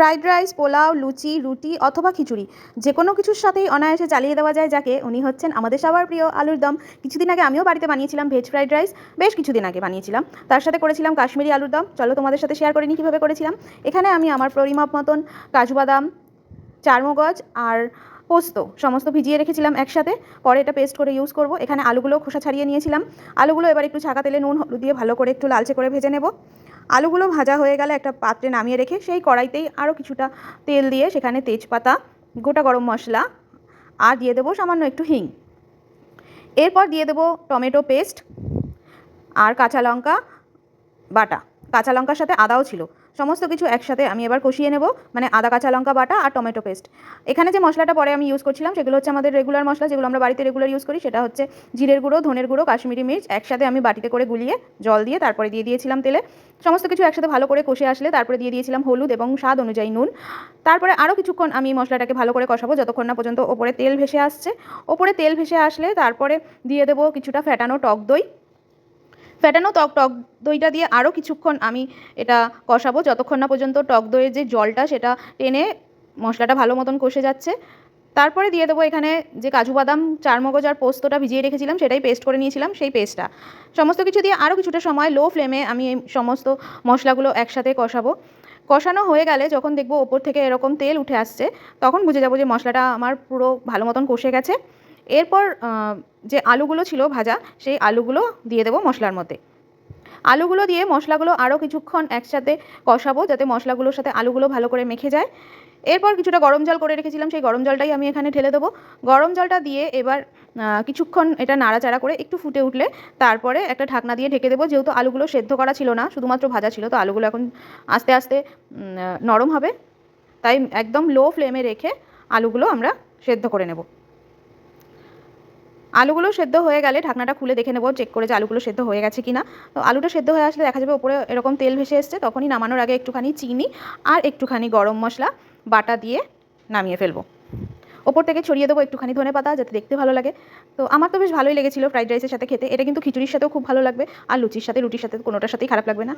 Fried rice, pulao, লুচি, রুটি অথবা খিচুড়ি যে কোনো কিছুর সাথেই অনায়াসে চালিয়ে দেওয়া যায়, যাকে উনি হচ্ছেন আমাদের সবার প্রিয় আলুর দম। কিছুদিন আগে আমিও বাড়িতে বানিয়েছিলাম ভেজ ফ্রাইড রাইস বেশ কিছুদিন আগে বানিয়েছিলাম। তার সাথে করেছিলাম কাশ্মীরি আলুর দম। চলো তোমাদের সাথে শেয়ার করে নিই কীভাবে করেছিলাম। এখানে আমি আমার পরিমাপ মতন কাজু বাদাম, চারমগজ আর পোস্ত সমস্ত ভিজিয়ে রেখেছিলাম একসাথে। পরে এটা পেস্ট করে ইউজ করব। এখানে আলুগুলো খোসা ছাড়িয়ে নিয়েছিলাম। আলুগুলো এবার একটু ছাকা তেলে নুন, হলুদ দিয়ে ভালো করে একটু লালচে করে ভেজে নেব। আলুগুলো ভাজা হয়ে গেলে একটা পাত্রে নামিয়ে রেখে সেই কড়াইতেই আরও কিছুটা তেল দিয়ে সেখানে তেজপাতা, গোটা গরম মশলা আর দিয়ে দেবো সামান্য একটু হিং। এরপর দিয়ে দেবো টমেটো পেস্ট আর কাঁচা লঙ্কা বাটা। কাঁচা লঙ্কার সাথে আদাও ছিল। সমস্ত কিছু একসাথে আমি এবার কষিয়ে নেব মানে আদা, কাঁচা লঙ্কা, বাটা আর টমেটো পেস্ট। এখানে যে মশলাটা পরে আমি ইউজ করছিলাম সেগুলো হচ্ছে আমাদের রেগুলার মশলা, যেগুলো আমরা বাড়িতে রেগুলার ইউজ করি, সেটা হচ্ছে জিরের গুঁড়ো, ধনের গুঁড়ো, কাশ্মীরি মির্চ, একসাথে আমি বাটিতে করে গুলিয়ে জল দিয়ে তারপরে দিয়ে দিয়েছিলাম তেলে। সমস্ত কিছু একসাথে ভালো করে কষে আসলে তারপরে দিয়ে দিয়েছিলাম হলুদ এবং স্বাদ অনুযায়ী নুন। তারপরে আরও কিছুক্ষণ আমি মশলাটাকে ভালো করে কষাবো, যতক্ষণ না পর্যন্ত ওপরে তেল ভেসে আসছে। ওপরে তেল ভেসে আসলে তারপরে দিয়ে দেবো কিছুটা ফ্যাটানো টক দই। ফ্যাটানো টক টক দইটা দিয়ে আরও কিছুক্ষণ আমি এটা কষাবো। যতক্ষণ না পর্যন্ত টক দইয়ের যে জলটা, সেটা টেনে মশলাটা ভালো মতন কষে যাচ্ছে। তারপরে দিয়ে দেবো এখানে যে কাজু বাদাম, চারমগজ আর পোস্তটা ভিজিয়ে রেখেছিলাম, সেটাই পেস্ট করে নিয়েছিলাম সেই পেস্টটা সমস্ত কিছু দিয়ে আরও কিছুটা সময় লো ফ্লেমে আমি এই সমস্ত মশলাগুলো একসাথে কষাবো। কষানো হয়ে গেলে যখন দেখব ওপর থেকে এরকম তেল উঠে আসছে, তখন বুঝে যাব যে মশলাটা আমার পুরো ভালো মতন কষে গেছে। এরপর যে আলুগুলো ছিল ভাজা, সেই আলুগুলো দিয়ে দেবো মশলার মধ্যে। আলুগুলো দিয়ে মশলাগুলো আরও কিছুক্ষণ একসাথে কষাবো, যাতে মশলাগুলোর সাথে আলুগুলো ভালো করে মেখে যায়। এরপর কিছুটা গরম জল করে রেখেছিলাম, সেই গরম জলটাই আমি এখানে ঢেলে দেবো। গরম জলটা দিয়ে এবার কিছুক্ষণ এটা নাড়াচাড়া করে একটু ফুটে উঠলে, তারপরে একটা ঢাকনা দিয়ে ঢেকে দেবো। যেহেতু আলুগুলো সেদ্ধ করা ছিল না, শুধুমাত্র ভাজা ছিল, তো আলুগুলো এখন আস্তে আস্তে নরম হবে। তাই একদম লো ফ্লেমে রেখে আলুগুলো আমরা সেদ্ধ করে নেব। আলুগুলো সেদ্ধ হয়ে গেলে ঢাকনাটা খুলে দেখে নেব চেক করে যে আলুগুলো সেদ্ধ হয়ে গেছে কিনা। তো আলুটা সেদ্ধ হয়ে আসলে দেখা যাবে ওপরে এরকম তেল ভেসে এসছে, তখনই নামানোর আগে একটুখানি চিনি আর একটুখানি গরম মশলা, বাটা দিয়ে নামিয়ে ফেলব। ওপর থেকে ছড়িয়ে দেবো একটুখানি ধনে পাতা যাতে দেখতে ভালো লাগে। তো আমার তো বেশ ভালোই লেগেছিলো ফ্রাইড রাইসের সাথে খেতে, এটা কিন্তু খিচুড়ির সাথেও খুব ভালো লাগবে, আর লুচির সাথে, রুটির সাথে কোনোটার সাথেই খারাপ লাগবে না।